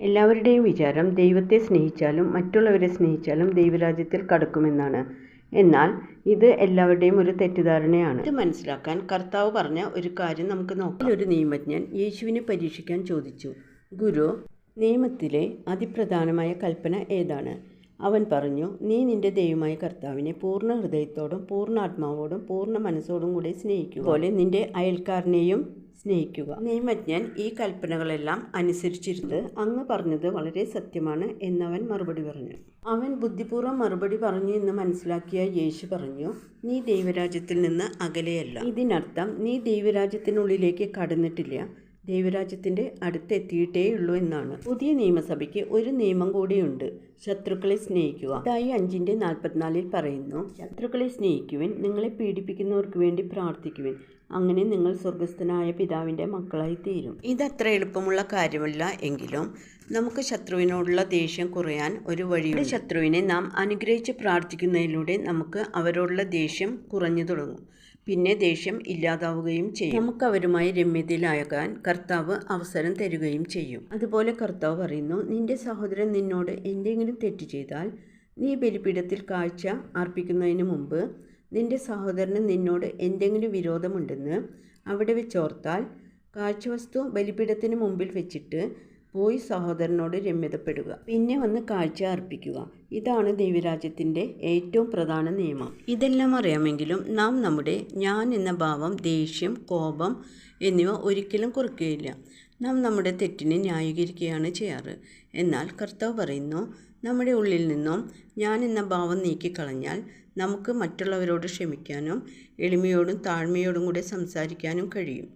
എല്ലാവരുടെയും വിചാരം ദൈവത്തെ സ്നേഹിച്ചാലും മറ്റുള്ളവരെ സ്നേഹിച്ചാലും ദൈവരാജ്യത്തിൽ കടക്കുമെന്നാണ്. എന്നാൽ ഇത് എല്ലാവരുടെയും ഒരു തെറ്റിദ്ധാരണയാണ്. ഇത് മനസ്സിലാക്കാൻ കർത്താവ് പറഞ്ഞ ഒരു കാര്യം നമുക്ക് നോക്കാം. ഒരു നിയമജ്ഞൻ യേശുവിനെ പരീക്ഷിക്കാൻ ചോദിച്ചു. ഗുരു നിയമത്തിലെ അതിപ്രധാനമായ കൽപ്പന ഏതാണ്? അവൻ പറഞ്ഞു നീ നിന്റെ ദൈവമായ കർത്താവിനെ പൂർണ ഹൃദയത്തോടും പൂർണ ആത്മാവോടും പൂർണ മനസ്സോടും കൂടി സ്നേഹിക്കുക. പോലെ നിന്റെ അയൽക്കാരനെയും സ്നേഹിക്കുക. നിയമജ്ഞൻ ഈ കൽപ്പനകളെല്ലാം അനുസരിച്ചിരുന്നത് അങ്ങ് പറഞ്ഞത് വളരെ സത്യമാണ് എന്നവൻ മറുപടി പറഞ്ഞു. അവൻ ബുദ്ധിപൂർവം മറുപടി പറഞ്ഞു എന്ന് മനസ്സിലാക്കിയ യേശു പറഞ്ഞു നീ ദൈവരാജ്യത്തിൽ നിന്ന് അകലെയല്ല. ഇതിനർത്ഥം നീ ദൈവരാജ്യത്തിനുള്ളിലേക്ക് കടന്നിട്ടില്ല. ദൈവരാജ്യത്തിന്റെ അടുത്തെത്തിയിട്ടേ ഉള്ളൂ എന്നാണ്. പുതിയ നിയമസഭയ്ക്ക് ഒരു നിയമം കൂടിയുണ്ട്. ശത്രുക്കളെ സ്നേഹിക്കുക. ഇതായി അഞ്ചിന്റെ നാൽപ്പത്തിനാലിൽ പറയുന്നു. ശത്രുക്കളെ സ്നേഹിക്കുവിൻ നിങ്ങളെ പീഡിപ്പിക്കുന്നവർക്ക് വേണ്ടി പ്രാർത്ഥിക്കുവിൻ. അങ്ങനെ നിങ്ങൾ സ്വർഗസ്ഥനായ പിതാവിന്റെ മക്കളായി തീരും ഇതത്ര എളുപ്പമുള്ള കാര്യമല്ല എങ്കിലും നമുക്ക് ശത്രുവിനോടുള്ള ദേഷ്യം കുറയാൻ ഒരു വഴിയുണ്ട്. ശത്രുവിനെ നാം അനുഗ്രഹിച്ച് പ്രാർത്ഥിക്കുന്നതിലൂടെ നമുക്ക് അവരോടുള്ള ദേഷ്യം കുറഞ്ഞു തുടങ്ങും. പിന്നെ ദേഷ്യം ഇല്ലാതാവുകയും ചെയ്യും. നമുക്ക് അവരുമായി രമ്യതയിലാകാൻ കർത്താവ് അവസരം തരുകയും ചെയ്യും. അതുപോലെ കർത്താവ് പറയുന്നു നിന്റെ സഹോദരൻ നിന്നോട് എന്തെങ്കിലും തെറ്റ് ചെയ്താൽ നീ ബലിപീഠത്തിൽ കാഴ്ച അർപ്പിക്കുന്നതിന് മുമ്പ് നിന്റെ സഹോദരന് നിന്നോട് എന്തെങ്കിലും വിരോധമുണ്ടെന്ന് അവിടെ വെച്ചോർത്താൽ കാഴ്ചവസ്തു ബലിപീഠത്തിന് മുമ്പിൽ വെച്ചിട്ട് പോയി സഹോദരനോട് രമ്യതപ്പെടുക. പിന്നെ വന്ന് കാഴ്ച അർപ്പിക്കുക. ഇതാണ് ദൈവരാജ്യത്തിന്റെ ഏറ്റവും പ്രധാന നിയമം. ഇതെല്ലാം അറിയാമെങ്കിലും നാം നമ്മുടെ ഞാൻ എന്ന ഭാവം ദേഷ്യം കോപം എന്നിവ ഒരിക്കലും കുറയ്ക്കുകയില്ല നാം നമ്മുടെ തെറ്റിനെ ന്യായീകരിക്കുകയാണ് ചെയ്യാറ്. എന്നാൽ കർത്താവ് പറയുന്നു നമ്മുടെ ഉള്ളിൽ നിന്നും ഞാൻ എന്ന ഭാവം നീക്കിക്കളഞ്ഞാൽ നമുക്ക് മറ്റുള്ളവരോട് ക്ഷമിക്കാനും എളിമയോടും താഴ്മയോടും കൂടെ സംസാരിക്കാനും കഴിയും.